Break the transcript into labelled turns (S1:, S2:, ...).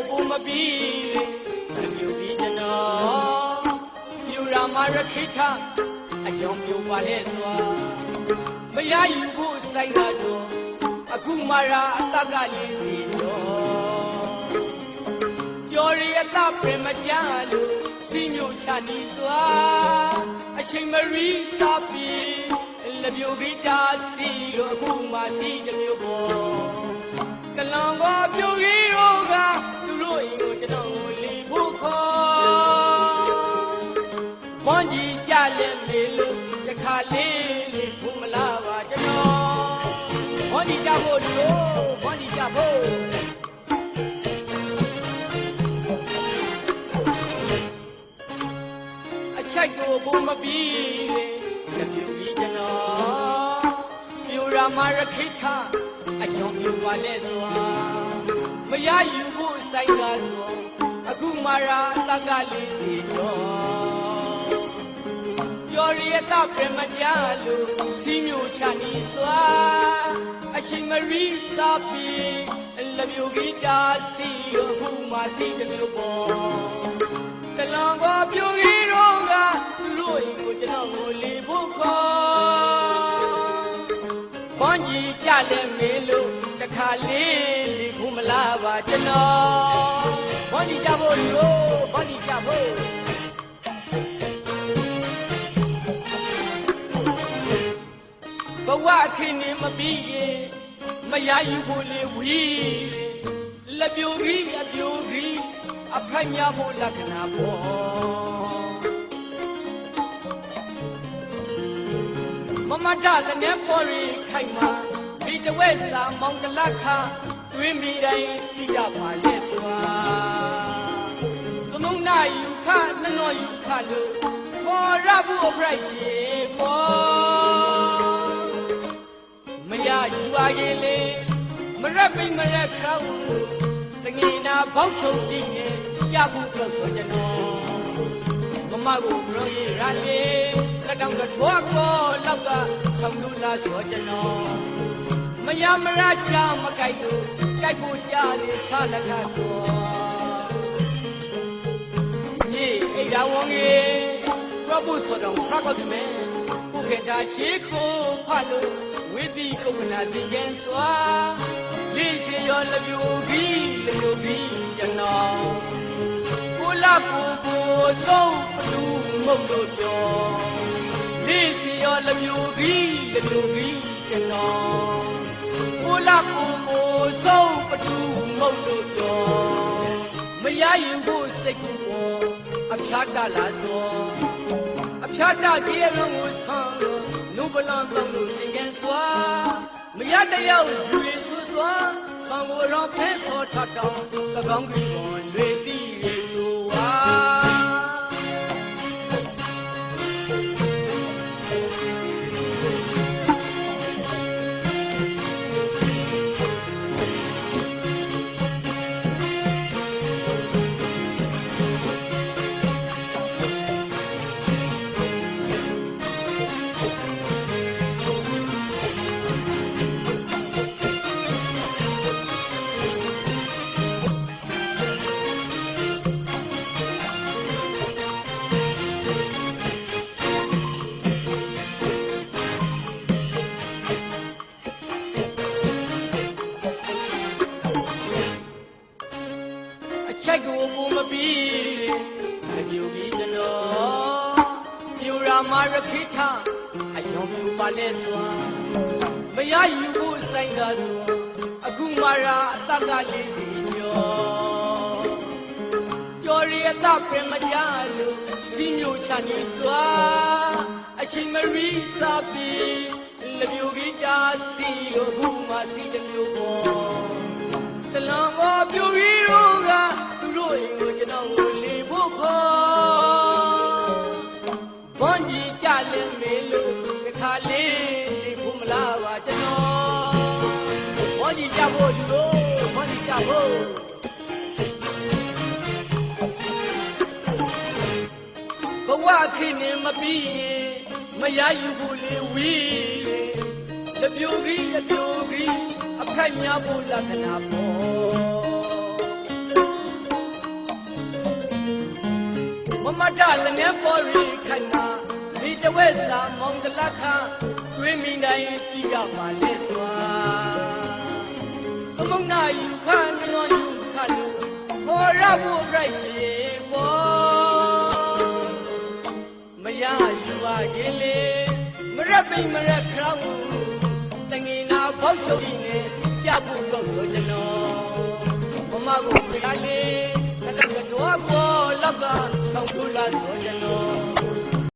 S1: ကိုပုံမပြီးလေမြူပြီးကျွန်တော်ပြူရာမရခိထအယောင်ပြူပါလေစွာမရယူဖို့ဆိုင်တာဆိုအခုမှရာအတက်ကလေးစီတော့ကြော်ရီအတပြင်မကြလို့စီမျိုးချနီစွာအချိန်မရီစာပြီးလပြူဂီတာစီလို့အခုမှစီတစ်မျိုးပေါ်ကလံပေါ်ပြူကြီး ကြီးကြလက်မေလို့တခါလေးလေးဘုမလာပါကျွန်တော်ဘွန်ကြီးကြဖို့လို့ဘွန်ကြီးကြဖို့အချိုက်ကိုဘုံမပြီးလေတပြူကြီးကျွန်တော်ပြူရာမရခိထအယောင်ပြူပါလဲစွာမရယူဖို့ဆိုင်တာဆိုအခုမှရာတက်ကလေးစီတော့ ကျော်ရည်တပြမကြလို့စီမျိုးချနီစွာအရှိန်မရီစာပီလပြူဂီတာစီအခုမှစီတစ်မျိုးပေါ်ကလံကပြူကြီးတော့ကသူတို့အိမ်ကိုကျွန်တော်ကိုလီဖို့ခေါ်ဘွန်ကြီးကြလဲမေလို့တခါလေးလီဖို့မလားပါကျွန်တော်ဘွန်ကြီးကြဖို့လို့ဘွန်ကြီးကြဖို့ ဘဝခင်နေမပြီးရင်မရယူဖို့လေဝီလက်ပြိုကြီးအပြိုကြီးအဖက်ညာဖို့လက္ခဏာပေါ်မမတတနေပေါ်ရီခိုင်မာဒီတဝဲစာမောင်တလခတွင်မိတိုင်းသိကြပါလေစွာစမုံနာယူခနှနောယူခလို့ပေါ်ရဖို့အဖရိုက်ရှိပေါ်မ ရယူပါခင်လေမရက်ပိမရက်ခေါင်းတငင်နာဘောက်ချုပ်တည်ရဲ့ကြဘူးတော့ဆိုကျွန်တော်မမကိုဘရောကြီးရလေလက်တောင်ကထွားကောလောက်ကဆောင်လူလာဆိုကျွန်တော်မရမရချမကြိုက်လို့ကြိုက်ကိုကြားလေဆလကဆိုညီအိဒါဝငေရပုဆိုတော့ဖရကောက်တယ် မဲဘုခေတာရှိခိုးဖလို့ဝိတိကုမ္မနာစီကံစွာလေးစီရောလပြူပြီးလပြူပြီးကျွန်တော်ကိုလာကိုကိုဆုံးဘလူမုတ်လို့ပြောလေးစီရောလပြူပြီးလပြူပြီးကျွန်တော်ကိုလာကိုကိုဆုံးဘလူမုတ်လို့ပြောမရယူဖို့စိတ်ကူပေါ်အဖျားတလာစောအ ဖြတ်တကြီးရုံကိုဆန်းလို့နုပလန်တောင်းလို့စင်ကန်းစွာမရတရားကိုယူရင်ဆွဆွာဆံကိုရောဖဲစောထတောင်းသကောင်းကြီးပေါ်လွေတိရေဆိုဝါ ကိုကိုမပြီးမပြူပြီးကျွန်တော်ပြူရာမရခိထအယောင်ပြူပါလဲစွာမရယူဖို့ဆိုင်သာစွာအခုမှရာအတက်ကလေးစီကျော်ကျော်ရီအတပြင်မကြလို့စီမျိုးချနေစွာအချိန်မရီစာပြီးလပြူဂီတာစီလို့အခုမှစီတစ်မျိုးပေါ် လေးလို့တစ်ခါလေးလေးဖို့မလားပါကျွန်တော်ဟောဒီကြဖို့သူတို့ဟောဒီကြဖို့ဘဝခင်နေမပြီးရင်မရယူဘူးလေဝီလေတပြိုကြီးတပြိုကြီးအဖက်များဖို့လက္ခဏာပေါ်မမတသမင်းပေါ်ရီခဏ တဝက်စာမောင်တလခတွေးမိနိုင်တိကပါလေစွာစမုံနာယူခနနောယူခလူခေါ်ရဖို့ပြိုက်စီပေါ်မရယူပါခင်လေမရက်ပိမရက်ခေါင်းတငင်နာဘောက်ချုပ်ကြီးနဲ့ကြဖို့လို့ဆိုကျွန်တော်မမကိုပြလိုက်လေတတကတော့ကောလောက်ကဆောင်ထူလာဆိုကျွန်တော်